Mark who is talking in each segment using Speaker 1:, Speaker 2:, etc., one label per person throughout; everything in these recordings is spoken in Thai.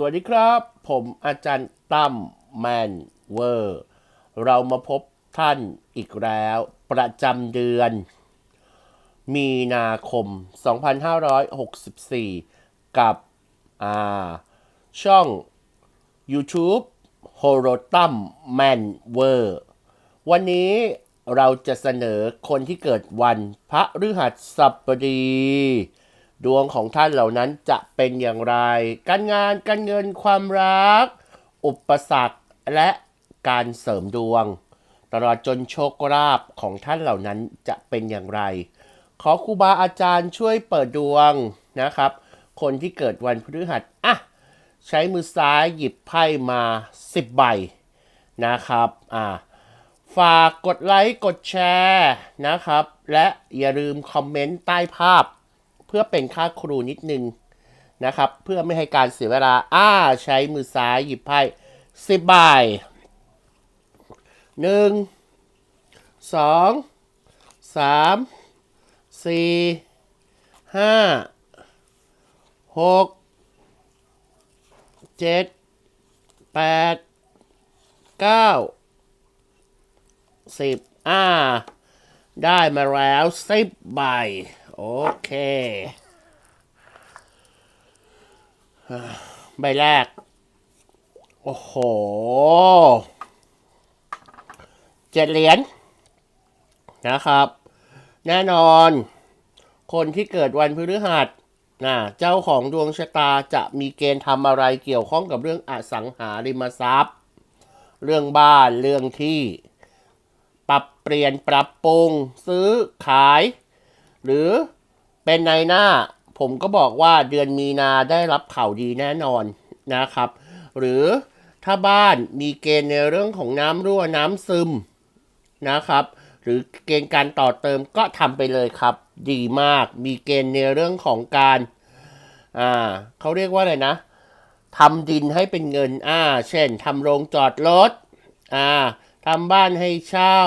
Speaker 1: สวัสดีครับ ผมอาจารย์ตั้มแมนเวอร์ เรามาพบท่านอีกแล้ว ประจำเดือน มีนาคม 2564 กับอ่าช่อง YouTube h o r o t u m m a n w o r วันนี้เราจะเสนอคนที่เกิดวันพระฤหัสบดี ดวงของท่านเหล่านั้นจะเป็นอย่างไร การงานการเงินความรัก อุปสรรคและการเสริมดวง ตลอดจนโชคลาภของท่านเหล่านั้นจะเป็นอย่างไร ขอครูบาอาจารย์ช่วยเปิดดวงนะครับ คนที่เกิดวันพฤหัสอะใช้มือซ้ายหยิบไพ่มา 10 ใบนะครับอ่าฝากกดไลค์กดแชร์นะครับ และอย่าลืมคอมเมนต์ใต้ภาพ เพื่อเป็นค่าครูนิดนึงนะครับ เพื่อไม่ให้การเสียเวลาอ่าใช้มือซ้ายหยิบไพ่10ใบหนึ่งสองสามสี่ห้าหกเจ็ดแปดเก้าสิบอ่า ได้มาแล้วสิบใบ โอเค ใบแรก โอ้โหเจ็ดเหรียญนะครับ แน่นอน คนที่เกิดวันพฤหัสนะเจ้าของดวงชะตาจะมีเกณฑ์ทำอะไรเกี่ยวข้องกับเรื่องอสังหาริมทรัพย์ เรื่องบ้านเรื่องที่ ปรับเปลี่ยนปรับปรุง ซื้อขาย หรือเป็นในหน้า ผมก็บอกว่าเดือนมีนาได้รับข่าวดีแน่นอนนะครับ หรือถ้าบ้านมีเกณฑ์ในเรื่องของน้ำรั่วน้ำซึมนะครับ หรือเกณฑ์การต่อเติมก็ทำไปเลยครับ ดีมากมีเกณฑ์ในเรื่องของการอ่าเขาเรียกว่าอะไรนะทำดินให้เป็นเงินอ่าเช่นทำโรงจอดรถอ่า ทำบ้านให้เช่า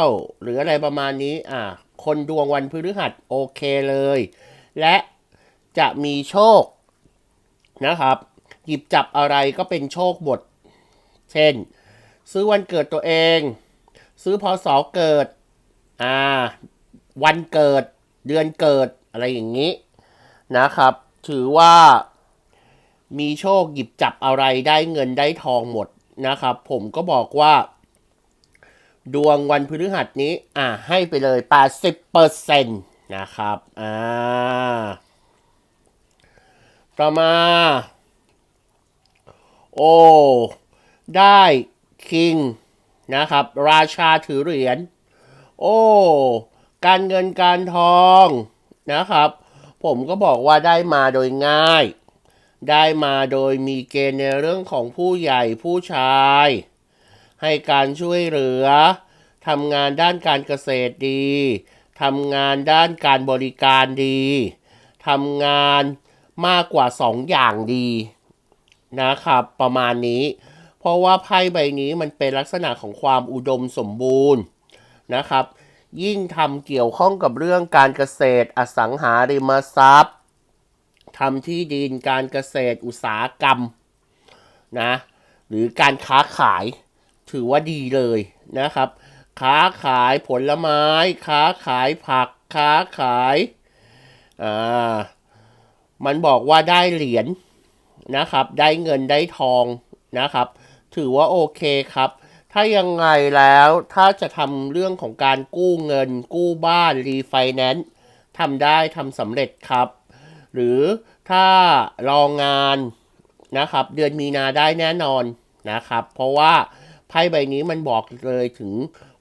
Speaker 1: หรืออะไรประมาณนี้ อ่า คนดวงวันพฤหัสโอเคเลย และจะมีโชคนะครับ หยิบจับอะไรก็เป็นโชคหมดเช่น ซื้อวันเกิดตัวเอง ซื้อพศเกิด อ่า วันเกิด เดือนเกิดอะไรอย่างนี้นะครับ ถือว่ามีโชคหยิบจับอะไรได้เงินได้ทองหมดนะครับ ผมก็บอกว่า ดวงวันพฤหัสนี้อ่าให้ไปเลย80%นะครับอ่าต่อมา โอ้ ได้คิงนะครับ ราชาถือเหรียญ โอ้ การเงินการทองนะครับ ผมก็บอกว่าได้มาโดยง่าย ได้มาโดยมีเกณฑ์ในเรื่องของผู้ใหญ่ผู้ชาย ให้การช่วยเหลือทำงานด้านการเกษตรดีทำงานด้านการบริการดีทำงานมากกว่าสองอย่างดีนะครับประมาณนี้ เพราะว่าไพ่ใบนี้มันเป็นลักษณะของความอุดมสมบูรณ์นะครับ ยิ่งทำเกี่ยวข้องกับเรื่องการเกษตร อสังหาริมทรัพย์ทำที่ดินการเกษตรอุตสาหกรรมนะหรือการค้าขาย ถือว่าดีเลยนะครับ ค้าขายผลไม้ ค้าขายผัก ค้าขายอ่ามันบอกว่าได้เหรียญนะครับ ได้เงินได้ทองนะครับ ถือว่าโอเคครับ ถ้ายังไงแล้วถ้าจะทำเรื่องของการกู้เงิน กู้บ้านรีไฟแนนซ์ทำได้ทำสำเร็จครับ หรือถ้ารองงานนะครับ เดือนมีนาได้แน่นอนนะครับ เพราะว่า ไพ่ใบนี้มันบอกเลยถึง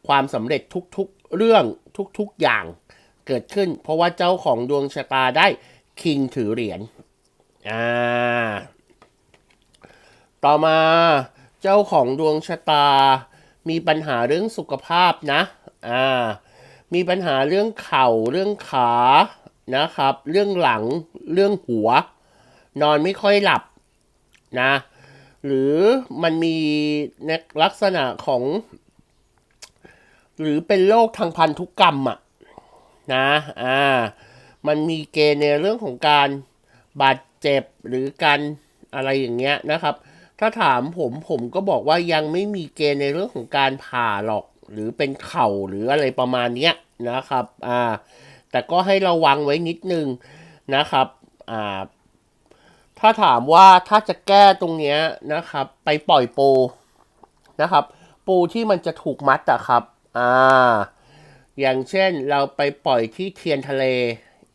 Speaker 1: ความสำเร็จทุกๆเรื่องทุกๆอย่างเกิดขึ้น เพราะว่าเจ้าของดวงชะตาได้คิงถือเหรียญอ่าต่อมาเจ้าของดวงชะตา มีปัญหาเรื่องสุขภาพนะอ่ามีปัญหาเรื่องเข่าเรื่องขานะครับ เรื่องหลังเรื่องหัว นอนไม่ค่อยหลับนะ หรือมันมีลักษณะของ หรือเป็นโรคทางพันธุกรรมอะนะอ่ามันมีเกณฑ์ในเรื่องของการบาดเจ็บหรือการอะไรอย่างเงี้ยนะครับ ถ้าถามผมผมก็บอกว่ายังไม่มีเกณฑ์ในเรื่องของการผ่าหรอก หรือเป็นเข่าหรืออะไรประมาณเนี้ยนะครับอ่าแต่ก็ให้ระวังไว้นิดนึงนะครับอ่า ถ้าถามว่าถ้าจะแก้ตรงเนี้ยนะครับ ไปปล่อยปูนะครับ ปูที่มันจะถูกมัดอะครับ อ่า อย่างเช่นเราไปปล่อยที่เทียนทะเล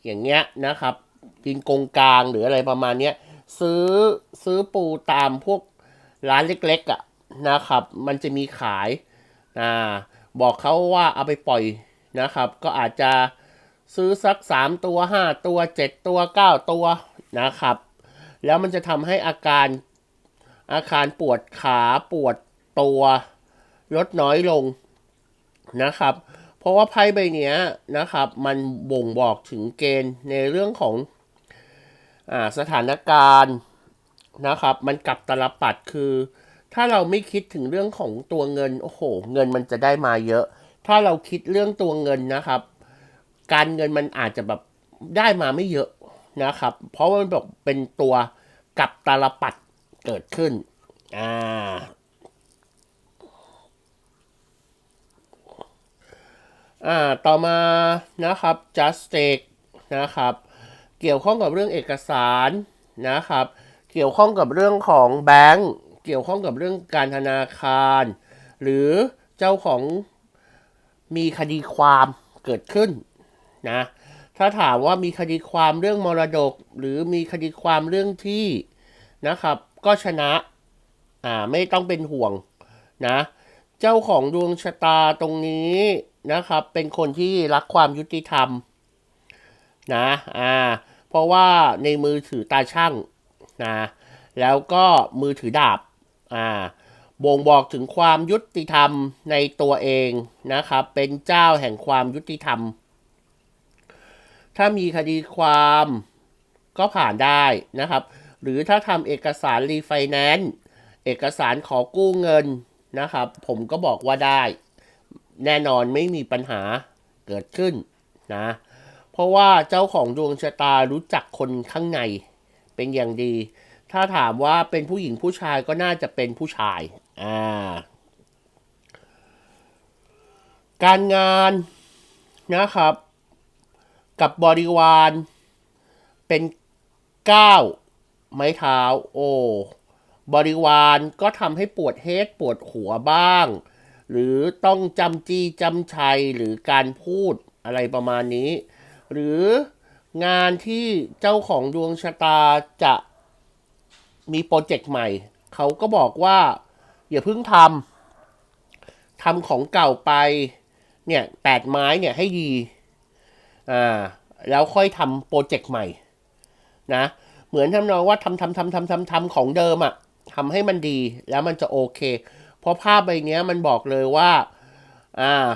Speaker 1: อย่างเงี้ยนะครับกินกงกลางหรืออะไรประมาณเนี้ยซื้อซื้อปูตามพวกร้านเล็กๆอะนะครับ มันจะมีขายอ่าบอกเขาว่าเอาไปปล่อยนะครับ ก็อาจจะซื้อสัก3ตัว5ตัว7ตัว9ตัวนะครับ แล้วมันจะทำให้อาการอาการปวดขาปวดตัวลดน้อยลงนะครับ เพราะว่าไพ่ใบนี้นะครับ มันบ่งบอกถึงเกณฑ์ในเรื่องของอสถานการณ์นะครับ มันกลับตลปัดคือ ถ้าเราไม่คิดถึงเรื่องของตัวเงิน โอ้โห เงินมันจะได้มาเยอะ ถ้าเราคิดเรื่องตัวเงินนะครับ การเงินมันอาจจะแบบได้มาไม่เยอะ นะครับ เพราะว่ามันบอกเป็นตัวกับตาลปัดเกิดขึ้น อ่า อ่า ต่อมานะครับ just take นะครับ เกี่ยวข้องกับเรื่องเอกสารนะครับ เกี่ยวข้องกับเรื่องของแบงก์เกี่ยวข้องกับเรื่องการธนาคาร หรือเจ้าของมีคดีความเกิดขึ้นนะ ถ้าถามว่ามีคดีความเรื่องมรดก หรือมีคดีความเรื่องที่นะครับ ก็ชนะอ่าไม่ต้องเป็นห่วงนะ เจ้าของดวงชะตาตรงนี้นะครับ เป็นคนที่รักความยุติธรรมนะอ่าเพราะว่าในมือถือตาช่างนะแล้วก็มือถือดาบอ่าบ่งบอกถึงความยุติธรรมในตัวเองนะครับ เป็นเจ้าแห่งความยุติธรรม ถ้ามีคดีความก็ผ่านได้นะครับ หรือถ้าทำเอกสารรีไฟแนนซ์เอกสารขอกู้เงินนะครับ ผมก็บอกว่าได้ แน่นอนไม่มีปัญหาเกิดขึ้นนะ เพราะว่าเจ้าของดวงชะตารู้จักคนข้างในเป็นอย่างดี ถ้าถามว่าเป็นผู้หญิงผู้ชายก็น่าจะเป็นผู้ชายอ่าการงานนะครับ กับบริวาร เป็นก้าวไม้เท้าโอ้บริวารก็ทำให้ปวดเฮดปวดหัวบ้าง หรือต้องจำจี้จำชัยหรือการพูดอะไรประมาณนี้ หรืองานที่เจ้าของดวงชะตาจะมีโปรเจกต์ใหม่ เขาก็บอกว่า อย่าเพิ่งทำทำของเก่าไป เนี่ยแปดไม้เนี่ยให้ดี อ่าแล้วค่อยทำโปรเจกต์ใหม่ นะ เหมือนทำนองว่าทำทำทำทำทำทำของเดิมอะทำให้มันดีแล้วมันจะโอเค เพราะภาพใบเนี้ยมันบอกเลยว่า อ่า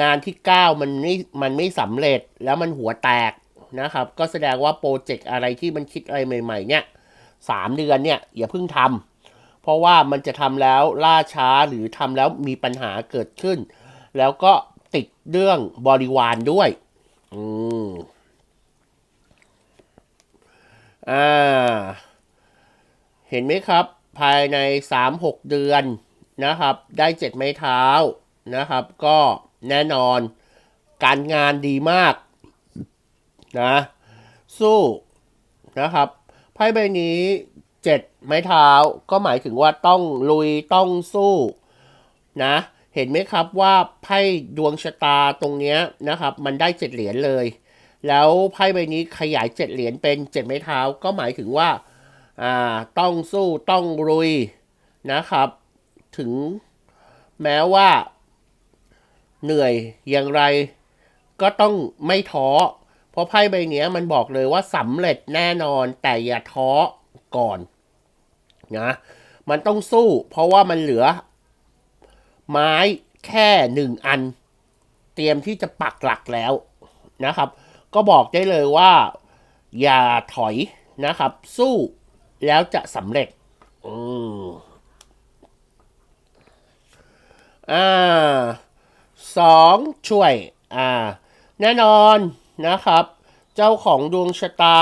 Speaker 1: งานที่ 9 มันไม่มันไม่สำเร็จแล้วมันหัวแตกนะครับ ก็แสดงว่าโปรเจกต์อะไรที่มันคิดอะไรใหม่ ๆ เนี่ยสามเดือนเนี่ย อย่าเพิ่งทำเพราะว่ามันจะทำแล้วล่าช้าหรือทำแล้วมีปัญหาเกิดขึ้น แล้วก็ติดเรื่องบริวารด้วย อืมอ่า เห็นไหมครับ ภายใน3-6เดือนนะครับ ได้เจ็ดไม้เท้านะครับ ก็แน่นอน การงานดีมาก นะ สู้นะครับไพ่ใบนี้เจ็ดไม้เท้าก็หมายถึงว่าต้องลุยต้องสู้นะ เห็นไหมครับว่าไพ่ดวงชะตาตรงนี้นะครับ มันได้เจ็ดเหรียญเลย แล้วไพ่ใบนี้ขยายเจ็ดเหรียญเป็นเจ็ดไม้เท้าก็หมายถึงว่าอ่าต้องสู้ต้องรุยนะครับ ถึงแม้ว่า เหนื่อยอย่างไร ก็ต้องไม่ท้อเพราะไพ่ใบนี้มันบอกเลยว่าสำเร็จแน่นอนแต่อย่าท้อก่อนนะมันต้องสู้ เพราะว่ามันเหลือ ไม้แค่หนึ่งอัน เตรียมที่จะปักหลักแล้วนะครับ ก็บอกได้เลยว่า อย่าถอยนะครับ สู้แล้วจะสำเร็จอืมอ่าสองช่วย อ่า แน่นอนนะครับ เจ้าของดวงชะตา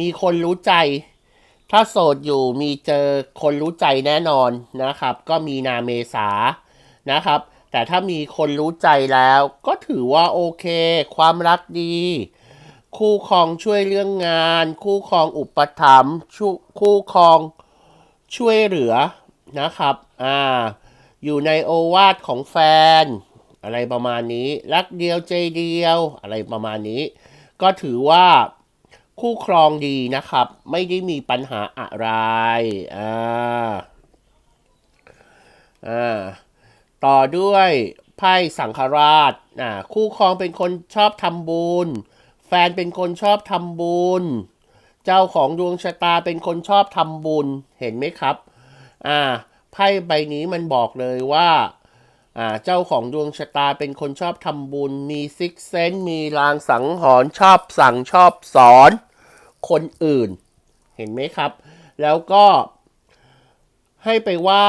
Speaker 1: มีคนรู้ใจ ถ้าโสดอยู่มีเจอคนรู้ใจแน่นอนนะครับ ก็มีนาเมษานะครับ แต่ถ้ามีคนรู้ใจแล้วก็ถือว่าโอเค ความรักดี คู่ครองช่วยเรื่องงาน คู่ครองอุปถัมภ์ชูคู่ครองช่วยเหลือนะครับอ่าอยู่ในโอวาทของแฟน อะไรประมาณนี้ รักเดียวใจเดียว อะไรประมาณนี้ ก็ถือว่า คู่ครองดีนะครับ ไม่ได้มีปัญหาอะไรอ่าอ่าต่อด้วยไพ่สังฆราชอ่าคู่ครองเป็นคนชอบทำบุญ แฟนเป็นคนชอบทำบุญ เจ้าของดวงชะตาเป็นคนชอบทำบุญเห็นไหมครับอ่าไพ่ใบนี้มันบอกเลยว่าอ่า เจ้าของดวงชะตาเป็นคนชอบทำบุญ มีซิกเซนมีลางสังหรณ์ชอบสั่งชอบสอน คนอื่น เห็นไหมครับ แล้วก็ให้ไปไหว้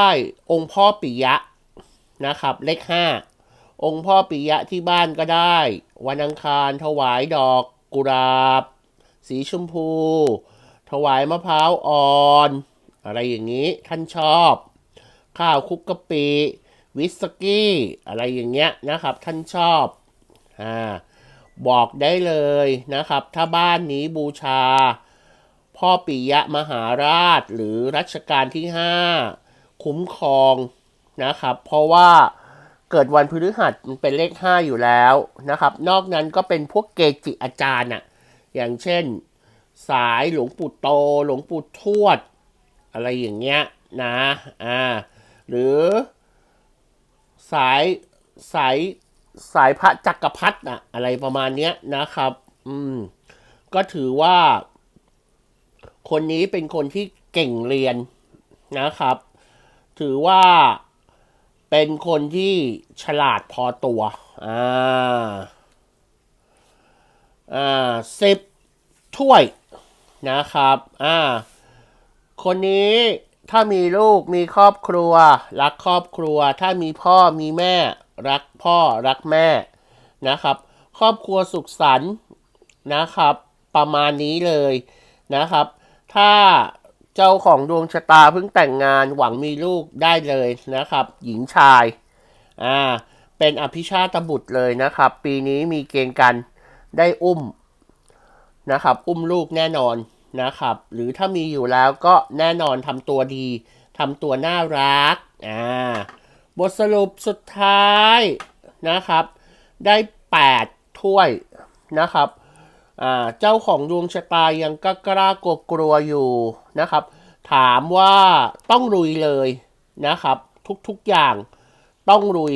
Speaker 1: องค์พ่อปิยะนะครับ เลขห้าองค์พ่อปิยะที่บ้านก็ได้ วันอังคารถวายดอกกุหลาบ สีชมพู ถวายมะพร้าวอ่อน อะไรอย่างนี้ท่านชอบ ข้าวคุกกะปิ วิสกี้ อะไรอย่างเงี้ยนะครับ ท่านชอบอ่า บอกได้เลยนะครับ ถ้าบ้านนี้บูชา พ่อปิยะมหาราชหรือรัชกาลที่ 5 คุ้มครองนะครับ เพราะว่าเกิดวันพฤหัสมันเป็นเลข 5 อยู่แล้วนะครับ นอกนั้นก็เป็นพวกเกจิอาจารย์อะอย่างเช่น สายหลวงปู่โตหลวงปู่ทวด อะไรอย่างเงี้ยนะอ่าหรือสายสาย สายพระจักรพรรดิอะอะไรประมาณเนี้ยนะครับ อืม ก็ถือว่า คนนี้เป็นคนที่เก่งเรียนนะครับ ถือว่าเป็นคนที่ฉลาดพอตัว อ่า อ่าสิบถ้วยนะครับ อ่า คนนี้ถ้ามีลูกมีครอบครัว รักครอบครัว ถ้ามีพ่อมีแม่ รักพ่อรักแม่นะครับ ครอบครัวสุขสันต์นะครับ ประมาณนี้เลยนะครับ ถ้าเจ้าของดวงชะตาเพิ่งแต่งงานหวังมีลูกได้เลยนะครับ หญิงชายอ่าเป็นอภิชาตบุตรเลยนะครับ ปีนี้มีเกณฑ์กันได้อุ้มนะครับ อุ้มลูกแน่นอนนะครับ หรือถ้ามีอยู่แล้วก็แน่นอนทำตัวดีทำตัวน่ารักอ่า บทสรุปสุดท้ายนะครับ ได้ 8 ถ้วยนะครับเจ้าของดวงชะตายังก็กล้ากลัวกลัวอยู่นะครับ ถามว่าต้องลุยเลยนะครับ ทุกๆอย่างต้องลุย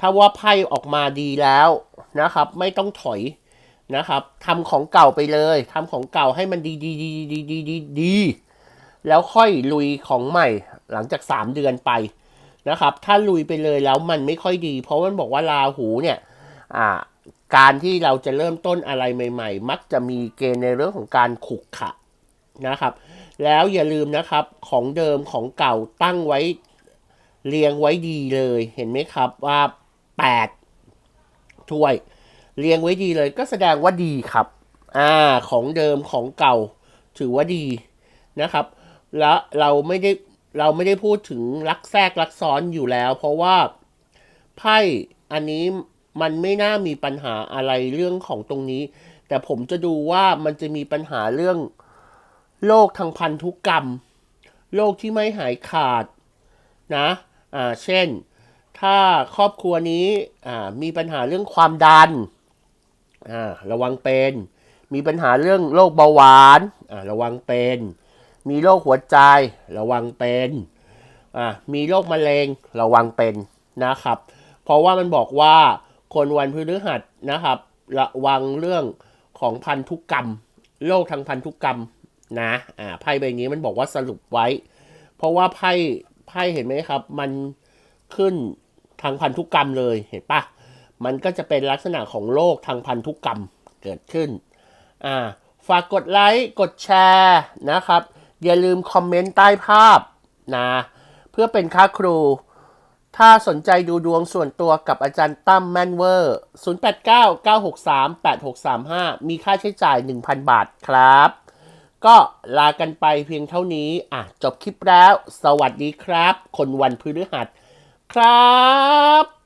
Speaker 1: ถ้าว่าไพ่ออกมาดีแล้วนะครับ ไม่ต้องถอยนะครับทำของเก่าไปเลยทำของเก่าให้มันดีดีดีดีดีดีดีแล้วค่อยลุยของใหม่หลังจาก 3 เดือนไป นะครับ ถ้าลุยไปเลยแล้วมันไม่ค่อยดี เพราะมันบอกว่าราหูเนี่ยการที่เราจะเริ่มต้นอะไรใหม่ ๆ มักจะมีเกณฑ์ในเรื่องของการขุกขะนะครับ แล้วอย่าลืมนะครับของเดิมของเก่าตั้งไว้เรียงไว้ดีเลยเห็นไหมครับว่า8ถ้วย เรียงไว้ดีเลยก็แสดงว่าดีครับอ่าของเดิมของเก่าถือว่าดีนะครับ แล้วเราไม่ได้ เราไม่ได้พูดถึงลักแทรกลักซ้อนอยู่แล้ว เพราะว่าไพ่อันนี้มันไม่น่ามีปัญหาอะไรเรื่องของตรงนี้ แต่ผมจะดูว่ามันจะมีปัญหาเรื่องโรคทางพันธุกรรมโรคที่ไม่หายขาดนะ อ่า เช่น ถ้าครอบครัวนี้ อ่า มีปัญหาเรื่องความดัน อ่า ระวังเป็น มีปัญหาเรื่องโรคเบาหวาน อ่า ระวังเป็น มีโรคหัวใจระวังเป็นอ่ามีโรคมะเร็งระวังเป็นนะครับ เพราะว่ามันบอกว่าคนวันพฤหัสนะครับ ระวังเรื่องของพันธุกรรมโรคทางพันธุกรรมนะอ่าไพ่ใบนี้มันบอกว่าสรุปไว้ เพราะว่าไพ่ไพ่เห็นไหมครับ มันขึ้นทางพันธุกรรมเลยเห็นปะมันก็จะเป็นลักษณะของโรคทางพันธุกรรมเกิดขึ้นอ่าฝากกดไลค์กดแชร์นะครับ อย่าลืมคอมเมนต์ใต้ภาพนะ เพื่อเป็นค่าครู ถ้าสนใจดูดวงส่วนตัวกับอาจารย์ตั้มแมนเวอร์ 089 963 8635 มีค่าใช้จ่าย 1,000 บาทครับ ก็ลากันไปเพียงเท่านี้ อะ จบคลิปแล้ว สวัสดีครับ คนวันพฤหัสครับ